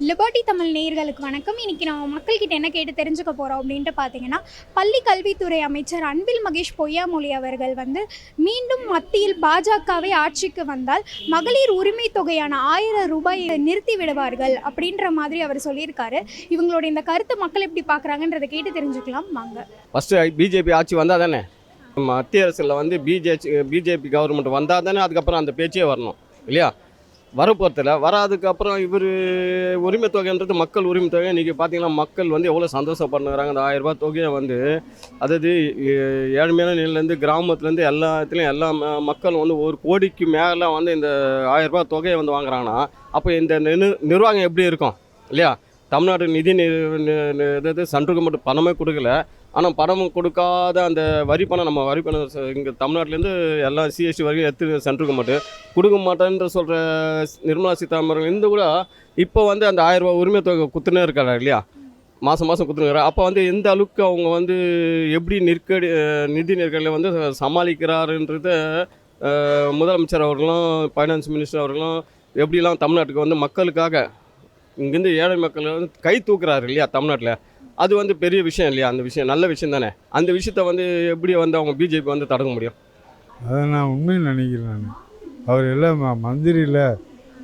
Liberty Tamil நேயர்களுக்கு வணக்கம். இன்னைக்கு நம்ம மக்கள்கிட்ட என்ன கேட்டு தெரிஞ்சுக்க போகிறோம் அப்படின்ட்டு பார்த்தீங்கன்னா பள்ளி கல்வித்துறை அமைச்சர் அன்பில் மகேஷ் பொய்யாமொழி அவர்கள் வந்து மீண்டும் மத்தியில் பாஜகவை ஆட்சிக்கு வந்தால் மகளிர் உரிமை தொகையான ஆயிரம் ரூபாயை நிறுத்தி விடுவார்கள் அப்படின்ற மாதிரி அவர் சொல்லியிருக்காரு. இவங்களோட இந்த கருத்தை மக்கள் எப்படி பார்க்குறாங்கன்றதை கேட்டு தெரிஞ்சுக்கலாம். வாங்க. ஃபஸ்ட்டு பிஜேபி ஆட்சி வந்தால் தானே? மத்திய அரசில் வந்து பிஜே பிஜேபி கவர்மெண்ட் வந்தால் தானே அதுக்கப்புறம் அந்த பேச்சே வரணும் இல்லையா? வரப்போகிறதில்ல வராதுக்கப்புறம் இவர் உரிமை தொகைன்றது மக்கள் உரிமை தொகை. இன்றைக்கி பார்த்தீங்கன்னா மக்கள் வந்து எவ்வளோ சந்தோஷப்படுறாங்க. அந்த ஆயிரரூபா தொகையை வந்து அதாவது ஏ- ஏழ்மையான நிலையிலேருந்து கிராமத்துலேருந்து எல்லாத்துலேயும் எல்லா மக்கள் மக்களும் வந்து ஒரு கோடிக்கு மேலே வந்து இந்த ஆயிரரூபா தொகையை வந்து வாங்குறாங்கன்னா அப்போ இந்த நிர் நிர்வாகம் எப்படி இருக்கும்? இல்லையா? தமிழ்நாடு நிதி நி- நி- நி- இது கவர்மெண்ட் பணமே கொடுக்கல. ஆனால் பணம் கொடுக்காத அந்த வரி பணம் நம்ம வரி பணம் இங்கே தமிழ்நாட்டிலேருந்து எல்லா சிஎஸ்டி வரைக்கும் எடுத்து சென்ட்ரல் மாட்டேன் கொடுக்க மாட்டேன்ற சொல்கிற நிர்மலா சீதாராமன் இருந்து கூட இப்போ வந்து அந்த ஆயிரம் உரிமை தொகை குத்துனே இருக்காரு இல்லையா? மாதம் மாதம் குத்துனுங்கிறார் அப்போ வந்து எந்த அளவுக்கு அவங்க வந்து எப்படி நெருக்கடி நிதி நெருக்கடியில் வந்து சமாளிக்கிறாருன்றத முதலமைச்சர் அவர்களும் ஃபைனான்ஸ் மினிஸ்டர் அவர்களும் எப்படிலாம் தமிழ்நாட்டுக்கு வந்து மக்களுக்காக இங்கேருந்து ஏழை மக்கள் வந்து கை தூக்குறாரு இல்லையா தமிழ்நாட்டில்? அது வந்து பெரிய விஷயம் இல்லையா? அந்த விஷயம் நல்ல விஷயம் தானே? அந்த விஷயத்த வந்து எப்படி வந்து அவங்க பிஜேபி வந்து தடுக்க முடியும்? அதை நான் உண்மையில் நினைக்கிறேன் நான். அவர் எல்லாம் மந்திரியில் மந்திரி இல்லை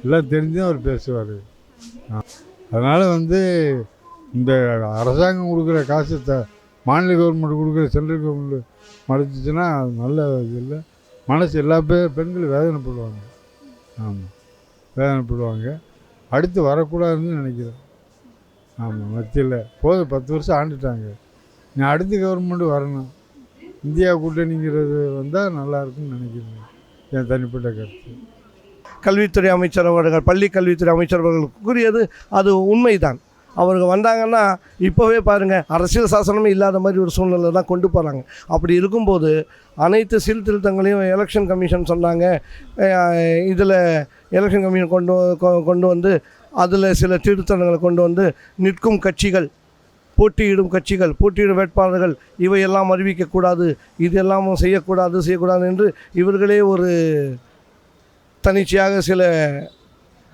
எல்லாம் தெரிஞ்சும் அவர் பேசுவார். அதனால் வந்து இந்த அரசாங்கம் கொடுக்குற காசு த மாநில கவர்மெண்ட் கொடுக்குற சென்ட்ரல் கவர்மெண்ட் மறைச்சிச்சுன்னா அது நல்ல இது இல்லை. மனசு எல்லா பேர் பெண்களும் வேதனைப்படுவாங்க. ஆமாம் வேதனைப்படுவாங்க. அடுத்து வரக்கூடாதுன்னு நினைக்கிறேன். ஆமாம் மத்தியில். போதும் பத்து வருஷம் ஆண்டுட்டாங்க. நீ அடுத்த கவர்மெண்ட் வரணும். இந்தியா கூட்டணிங்கிறது வந்தால் நல்லாயிருக்குன்னு நினைக்கிறேன் என் தனிப்பட்ட கருத்து. கல்வித்துறை அமைச்சர் அவர்கள் பள்ளி கல்வித்துறை அமைச்சர் அவர்கள் கூறியது அது உண்மைதான். அவர்கள் வந்தாங்கன்னா இப்போவே பாருங்கள் அரசியல் சாசனமே இல்லாத மாதிரி ஒரு சூழ்நிலை தான் கொண்டு போகிறாங்க அப்படி இருக்கும்போது அனைத்து சீர்திருத்தங்களையும் எலெக்ஷன் கமிஷன் சொன்னாங்க. இதில் எலெக்ஷன் கமிஷன் கொண்டு கொண்டு வந்து அதில் சில திருத்தங்களை கொண்டு வந்து நிற்கும் கட்சிகள் போட்டியிடும் கட்சிகள் போட்டியிடும் வேட்பாளர்கள் இவையெல்லாம் அறிவிக்கக்கூடாது இதெல்லாமும் செய்யக்கூடாது செய்யக்கூடாது என்று இவர்களே ஒரு தனிச்சையாக சில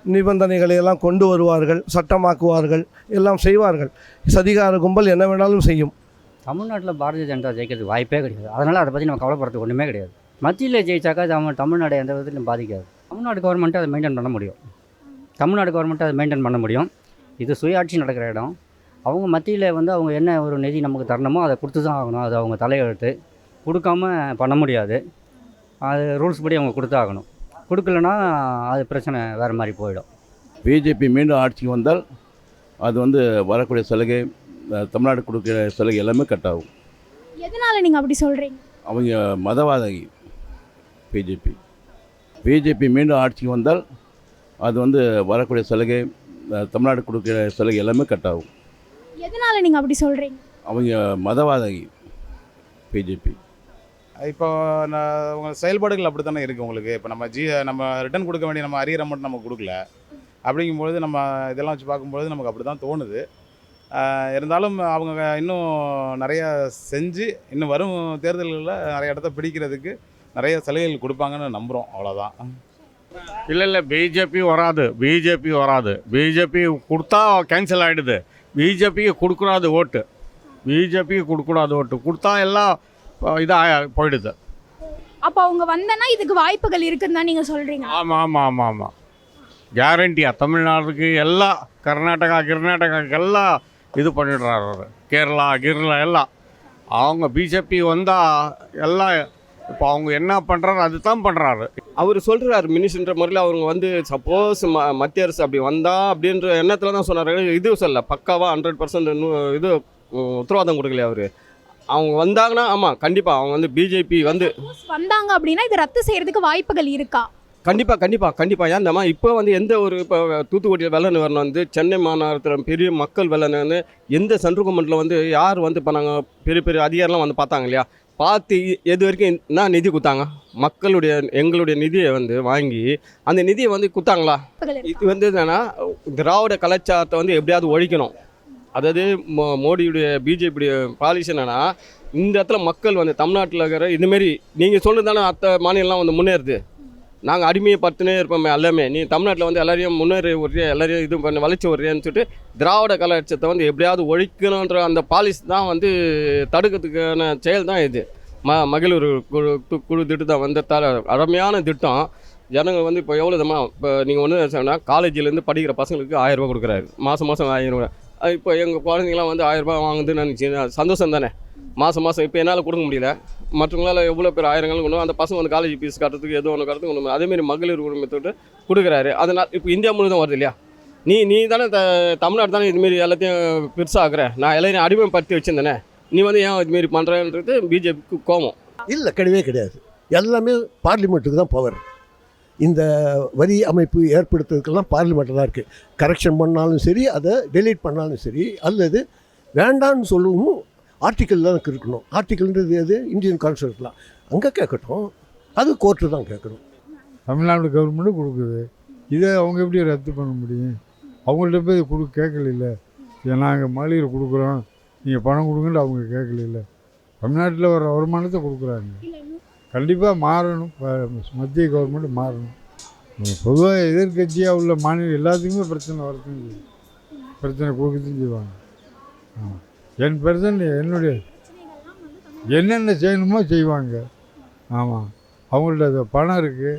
நிபந்தனைகளை எல்லாம் கொண்டு வருவார்கள் சட்டமாக்குவார்கள் எல்லாம் செய்வார்கள். சதிகார கும்பல் என்ன வேணாலும் செய்யும். தமிழ்நாட்டில் பாரதிய ஜனதா ஜெயிக்கிறதுக்கு வாய்ப்பே கிடையாது. அதனால் அதை பற்றி நம்ம கவலைப்படுறது ஒன்றுமே கிடையாது. மத்தியில் ஜெயிச்சாக்கா தமிழ் தமிழ்நாடு எந்த விதத்திலும் பாதிக்காது. தமிழ்நாடு கவர்மெண்ட்டு அதை மெயின்டைன் பண்ண முடியும். தமிழ்நாடு கவர்மெண்ட்டு அதை மெயின்டைன் பண்ண முடியும். இது சுயாட்சி நடக்கிற இடம். அவங்க மத்தியில் வந்து அவங்க என்ன ஒரு நிதி நமக்கு தரணுமோ அதை கொடுத்து தான் ஆகணும். அது அவங்க தலையெழுத்து. கொடுக்காம பண்ண முடியாது. அது ரூல்ஸ் படி அவங்க கொடுத்தாகணும். கொடுக்கலனா அது பிரச்சனை வேறு மாதிரி போயிடும். பிஜேபி மீண்டும் ஆட்சிக்கு வந்தால் அது வந்து வரக்கூடிய சலுகை தமிழ்நாடு கொடுக்குற சலுகை எல்லாமே கட் ஆகும். எதனால நீங்கள் அப்படி சொல்கிறீங்க அவங்க மதவாதி பிஜேபி பிஜேபி மீண்டும் ஆட்சிக்கு வந்தால் அது வந்து வரக்கூடிய சலுகை தமிழ்நாடு கொடுக்குற சலுகை எல்லாமே கட் ஆகும். எதனால நீங்கள் அப்படி சொல்கிறீங்க அவங்க மதவாதி பிஜேபி இப்போ நான் உங்கள் செயல்பாடுகள் அப்படி தானே இருக்குது உங்களுக்கு? இப்போ நம்ம ஜி நம்ம ரிட்டர்ன் கொடுக்க வேண்டிய நம்ம அரியர் அமௌண்ட் நம்ம கொடுக்கல. அப்படிங்கும்பொழுது நம்ம இதெல்லாம் வச்சு பார்க்கும்பொழுது நமக்கு அப்படி தான் தோணுது இருந்தாலும் அவங்க இன்னும் நிறைய செஞ்சு இன்னும் வரும் தேர்தல்களில் நிறைய இடத்த பிடிக்கிறதுக்கு நிறைய சலுகைகள் கொடுப்பாங்கன்னு நம்புகிறோம் அவ்வளோதான் இல்லை இல்லை பிஜேபி வராது பிஜேபி வராது. பிஜேபி கொடுத்தா கேன்சல் ஆகிடுது பிஜேபிக்கு கொடுக்கூடாது ஓட்டு. பிஜேபிக்கு கொடுக்கூடாது ஓட்டு. கொடுத்தா எல்லாம் இதாக போயிடுது. அப்போ அவங்க வந்தனா இதுக்கு வாய்ப்புகள் இருக்குன்னு தான் நீங்கள் சொல்கிறீங்க ஆமாம் ஆமாம் ஆமாம் ஆமாம் கேரண்டியாக தமிழ்நாடுக்கு எல்லாம் கர்நாடகா கர்நாடகாக்கு எல்லாம் இது பண்ணிடுறாரு. கேரளா கிரளா எல்லாம் அவங்க பிஜேபி வந்தால் எல்லாம் இப்போ அவங்க என்ன பண்ணுறாரு அதுதான் பண்ணுறாரு அவர் சொல்கிறார் மினிஸ்டர்ன்ற முறையில் அவங்க வந்து சப்போஸ் ம மத்திய அரசு அப்படி வந்தா அப்படின்ற எண்ணத்தில் தான் சொன்னார். இது சொல்ல பக்காவாக ஹண்ட்ரட் பர்சன்ட் இது உத்தரவாதம் கொடுக்கலையா அவர்? அவங்க வந்தாங்கன்னா ஆமாம் கண்டிப்பாக அவங்க வந்து பிஜேபி வந்து வந்தாங்க அப்படின்னா இது ரத்து செய்யறதுக்கு வாய்ப்புகள் இருக்கா? கண்டிப்பாக கண்டிப்பாக கண்டிப்பாக ஏன்டாமா இப்போ வந்து எந்த ஒரு இப்போ தூத்துக்குடியில் வெள்ள நிவாரணம் வந்து சென்னை மாநகரத்தில் பெரிய மக்கள் வெள்ள நிவாரணம் எந்த சென்ட்ரல் கவர்மெண்ட்டில் வந்து யார் வந்து இப்போ நாங்கள் பெரிய பெரிய அதிகாரிலாம் வந்து பார்த்தாங்க இல்லையா? பார்த்து எது வரைக்கும் என்ன நிதி கொடுத்தாங்க? மக்களுடைய எங்களுடைய நிதியை வந்து வாங்கி அந்த நிதியை வந்து கொடுத்தாங்களா. இது வந்து என்னன்னா திராவிட கலாச்சாரத்தை வந்து எப்படியாவது ஒழிக்கணும். அதாவது மோ- மோடியுடைய பிஜேபியுடைய பாலிசி என்னன்னா இந்த இடத்துல மக்கள் வந்து தமிழ்நாட்டில் இருக்கிற இதுமாரி நீங்கள் சொல்லுறது தானே அத்த மாநிலம்லாம் வந்து முன்னேறுது. நாங்கள் அடிமையை அடிமையப்படுத்தினே இருப்போமே எல்லாமே நீ தமிழ்நாட்டில் வந்து எல்லாரையும் முன்னேறி விட்றியா எல்லாரையும் இது பண்ணி வளர்ச்சி விட்றியான்னு சொல்லிட்டு திராவிட கலாச்சாரத்தை வந்து எப்படியாவது ஒழிக்கணுன்ற அந்த பாலிசி தான் வந்து தடுக்கிறதுக்கான செயல் தான் இது. ம மகளிர் குழு குழு திட்டம் தான் வந்து த அருமையான திட்டம். ஜனங்க வந்து இப்போ எவ்வளோ தம்மா இப்போ நீங்கள் ஒன்று சொன்னால் காலேஜிலேருந்து படிக்கிற பசங்களுக்கு ஆயிரம் கொடுக்குறாரு. மாதம் மாதம் ஆயிரம் இப்போ எங்கள் குழந்தைங்களாம் வந்து ஆயிரம் ரூபாய் வாங்குதுன்னு நினச்சி சந்தோஷம் தானே? மாதம் மாதம் இப்போ என்னால் கொடுக்க முடியல. மற்றவங்களால் எவ்வளோ பேர் ஆயிரங்கள் கொண்டு அந்த பசங்க வந்து காலேஜ் ஃபீஸ் கட்டுறதுக்கு எதுவும் ஒன்று கட்டுறதுக்கு ஒன்று அதேமாரி மகளிர் உரிமத்தோடு கொடுக்குறாரு. அதனால் இப்போ இந்தியா முழுதும் வருது இல்லையா? நீ நீ தானே த தமிழ்நாடு தானே இதுமாரி எல்லாத்தையும் பெருசாகிற நான் எல்லாரையும் அடிமைப்படுத்தி வச்சுருந்தேனே. நீ வந்து ஏன் இதுமாரி பண்ணுறேன்றது பிஜேபிக்கு கோவம் இல்லை கிடையவே கிடையாது. எல்லாமே பார்லிமெண்ட்டுக்கு தான் பவர் இந்த வரி அமைப்பு ஏற்படுத்துறதுக்கெல்லாம் பார்லிமெண்ட்டில் தான் இருக்குது கரெக்ஷன் பண்ணாலும் சரி அதை டெலீட் பண்ணாலும் சரி அல்லது வேண்டான்னு சொல்லவும் ஆர்டிக்கல் தான் இருக்கணும். ஆர்டிக்கல்ன்றது எது? இந்தியன் கான்ஸ்டியூஷன்லாம் அங்கே கேட்கட்டும் அது கோர்ட்டு தான் கேட்கணும் தமிழ்நாடு கவர்மெண்ட்டும் கொடுக்குது. இதை அவங்க எப்படி ரத்து பண்ண முடியும்? அவங்கள்ட்ட போய் கொடு கேட்கல நாங்கள் மகளிர் கொடுக்குறோம். நீங்கள் பணம் கொடுங்கன்னு அவங்க கேட்கல தமிழ்நாட்டில் வர வருமானத்தை கொடுக்குறாங்க. கண்டிப்பாக மாறணும். மத்திய கவர்மெண்ட் மாறணும். பொதுவாக எதிர்க்கட்சியாக உள்ள மாநிலம் எல்லாத்துக்குமே பிரச்சனை வரத்தான் செய்யும். பிரச்சனை கொடுக்கத்தான் செய்வாங்க. ஆமாம் என் பிரச்சனை என்னுடைய என்னென்ன செய்யணுமோ செய்வாங்க. ஆமாம் அவங்கள்ட்ட பணம் இருக்குது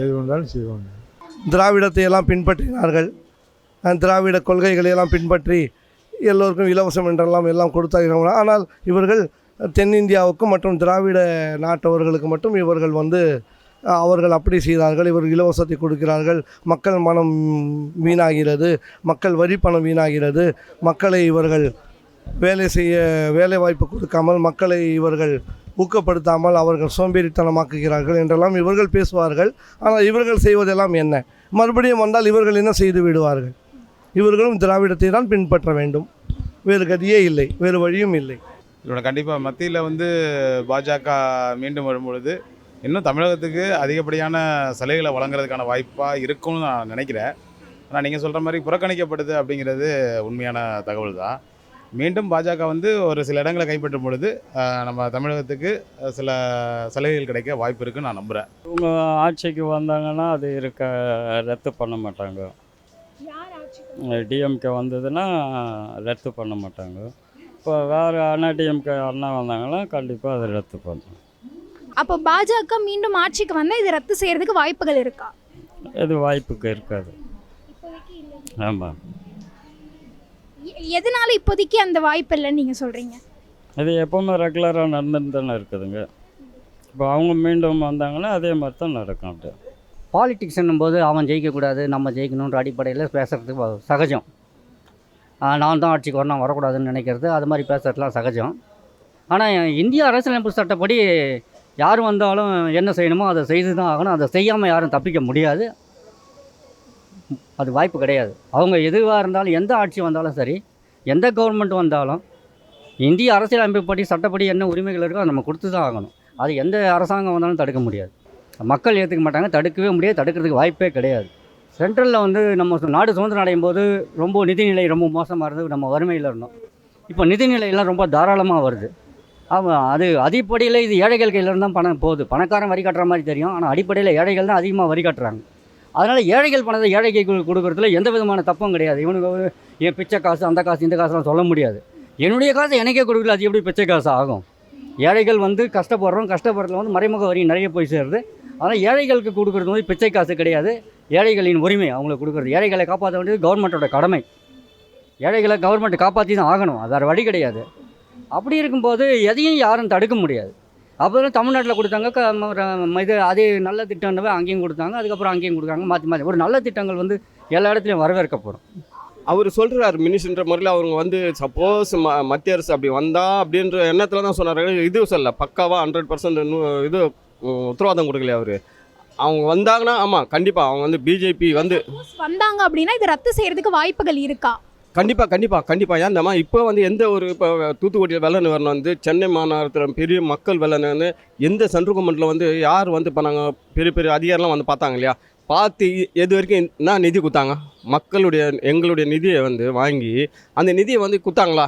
எது வந்தாலும் செய்வாங்க. திராவிடத்தை எல்லாம் பின்பற்றினார்கள். திராவிட கொள்கைகளை எல்லாம் பின்பற்றி எல்லோருக்கும் இலவசம் என்றெல்லாம் எல்லாம் கொடுத்தாங்க ஆனால் இவர்கள் தென்னிந்தியாவுக்கும் மற்றும் திராவிட நாட்டவர்களுக்கு மட்டும் இவர்கள் வந்து அவர்கள் அப்படி செய்தார்கள். இவர்கள் இலவசத்தை கொடுக்கிறார்கள். மக்கள் மனம் வீணாகிறது. மக்கள் வரி பணம் வீணாகிறது. மக்களை இவர்கள் வேலை செய்ய வேலை வாய்ப்பு கொடுக்காமல் மக்களை இவர்கள் ஊக்கப்படுத்தாமல் அவர்கள் சோம்பேறித்தனமாக்குகிறார்கள் என்றெல்லாம் இவர்கள் பேசுவார்கள். ஆனால் இவர்கள் செய்வதெல்லாம் என்ன? மறுபடியும் வந்தால் இவர்கள் என்ன செய்து விடுவார்கள்? இவர்களும் திராவிடத்தை தான் பின்பற்ற வேண்டும். வேறு கதியே இல்லை வேறு வழியும் இல்லை. இதோட கண்டிப்பாக மத்தியில் வந்து பாஜக மீண்டும் வரும்பொழுது இன்னும் தமிழகத்துக்கு அதிகப்படியான சலுகைகளை வழங்குறதுக்கான வாய்ப்பாக இருக்கும்னு நான் நினைக்கிறேன். ஆனால் நீங்கள் சொல்கிற மாதிரி புறக்கணிக்கப்படுது அப்படிங்கிறது உண்மையான தகவல் தான் மீண்டும் பாஜக வந்து ஒரு சில இடங்களை கைப்பற்றும் பொழுது நம்ம தமிழகத்துக்கு சில சலுகைகள் கிடைக்க வாய்ப்பு இருக்குன்னு நான் நம்புகிறேன் இவங்க ஆட்சிக்கு வந்தாங்கன்னா அது இருக்க ரத்து பண்ண மாட்டாங்க. டிஎம்கே வந்ததுன்னா ரத்து பண்ண மாட்டாங்க. இப்போ வேறு அண்ணா டிஎம்கே அண்ணா வந்தாங்கன்னா கண்டிப்பாக அதை ரத்து பண்ணும் அப்போ பாஜக மீண்டும் ஆட்சிக்கு வந்தால் இது ரத்து செய்யறதுக்கு வாய்ப்புகள் இருக்கா? இது வாய்ப்புக்கு இருக்காது. ஆமாம் எதனால இப்போதைக்கு அந்த வாய்ப்பு இல்லைன்னு நீங்கள் சொல்கிறீங்க இது எப்போவுமே ரெகுலராக நடந்துட்டு தானே இருக்குதுங்க. இப்போ அவங்க மீண்டும் வந்தாங்கன்னா அதே மாதிரி தான் நடக்கும் அப்படியே. போது அவன் ஜெயிக்கக்கூடாது நம்ம ஜெயிக்கணுன்ற அடிப்படையில் பேசுகிறதுக்கு வ- சகஜம். நான் தான் ஆட்சிக்கு வரணும் வரக்கூடாதுன்னு நினைக்கிறது அது மாதிரி பேசுறதுலாம் சகஜம். ஆனால் இந்திய அரசியலமைப்பு சட்டப்படி யார் வந்தாலும் என்ன செய்யணுமோ அதை செய்து தான் ஆகணும் அதை செய்யாமல் யாரும் தப்பிக்க முடியாது. அது வாய்ப்பு கிடையாது. அவங்க எதுவாக இருந்தாலும் எந்த ஆட்சி வந்தாலும் சரி எந்த கவர்மெண்ட் வந்தாலும் இந்திய அரசியலமைப்புப்படி சட்டப்படி என்ன உரிமைகள் இருக்கோ அதை நம்ம கொடுத்து தான் ஆகணும். அது எந்த அரசாங்கம் வந்தாலும் தடுக்க முடியாது. மக்கள் ஏற்றுக்க மாட்டாங்க தடுக்கவே முடியாது தடுக்கிறதுக்கு வாய்ப்பே கிடையாது. சென்ட்ரலில் வந்து நம்ம நாடு சுதந்திரம் அடையும் போது ரொம்ப நிதிநிலை ரொம்ப மோசமாக இருந்தது நம்ம வறுமையில் இருந்தோம். இப்போ நிதிநிலையெல்லாம் ரொம்ப தாராளமாக வருது. அவன் அது அடிப்படையில் இது ஏழைகள் கையிலேருந்து தான் பணம் போகுது. பணக்காரன் வரி கட்டுற மாதிரி தெரியும் ஆனால் அடிப்படையில் ஏழைகள் தான் அதிகமாக வரி கட்டுறாங்க. அதனால் ஏழைகள் பணத்தை ஏழைக்கு கொடுக்குறதுல எந்த விதமான தப்பும் கிடையாது. இவனுக்கு என் பிச்சை காசு அந்த காசு இந்த காசுலாம் சொல்ல முடியாது. என்னுடைய காசு எனக்கே கொடுக்கல அது எப்படி பிச்சை காசு ஆகும்? ஏழைகள் வந்து கஷ்டப்படுறோம் கஷ்டப்படுறதுல வந்து மறைமுக வரி நிறைய போய் சேருது. அதனால் ஏழைகளுக்கு கொடுக்குறது வந்து பிச்சை காசு கிடையாது. ஏழைகளின் உரிமை அவங்களுக்கு கொடுக்குறது. ஏழைகளை காப்பாற்ற வேண்டியது கவர்மெண்ட்டோட கடமை. ஏழைகளை கவர்மெண்ட் காப்பாற்றி தான் ஆகணும் அது வேறு வழி கிடையாது. அப்படி இருக்கும்போது எதையும் யாரும் தடுக்க முடியாது. அப்புறம் தமிழ்நாட்டில் கொடுத்தாங்க. இது அதே நல்ல திட்டம்னவே அங்கேயும் கொடுத்தாங்க. அதுக்கப்புறம் அங்கேயும் கொடுக்குறாங்க மாற்றி மாற்றி ஒரு நல்ல திட்டங்கள் வந்து எல்லா இடத்துலையும் வரவேற்கப்படும் அவர் சொல்கிறார் மினிஸ்டர்ன்ற முறையில் அவங்க வந்து சப்போஸ் ம மத்திய அரசு அப்படி வந்தா அப்படின்ற எண்ணத்தில் தான் சொன்னார். இது சொல்ல பக்காவாக ஹண்ட்ரட் பர்சன்ட் இது உத்தரவாதம் கொடுக்கலையா அவர். அவங்க வந்தாங்கன்னா ஆமாம் கண்டிப்பாக அவங்க வந்து பிஜேபி வந்து வந்தாங்க அப்படின்னா இது ரத்து செய்யறதுக்கு வாய்ப்புகள் இருக்கா? கண்டிப்பாக கண்டிப்பாக கண்டிப்பாக ஏன் ஏன்தாம்மா இப்போ வந்து எந்த ஒரு இப்போ தூத்துக்குடியில் வெள்ள நிவாரணம் வந்து சென்னை மாநகரத்தில் பெரிய மக்கள் வெள்ள வந்து எந்த சென்ட்ரல் கவர்மெண்ட்டில் வந்து யார் வந்து பண்ணாங்க பெரிய பெரிய அதிகாரிலாம் வந்து பார்த்தாங்க இல்லையா? பார்த்து எது வரைக்கும் என்ன நிதி கொடுத்தாங்க? மக்களுடைய எங்களுடைய நிதியை வந்து வாங்கி அந்த நிதியை வந்து கொடுத்தாங்களா?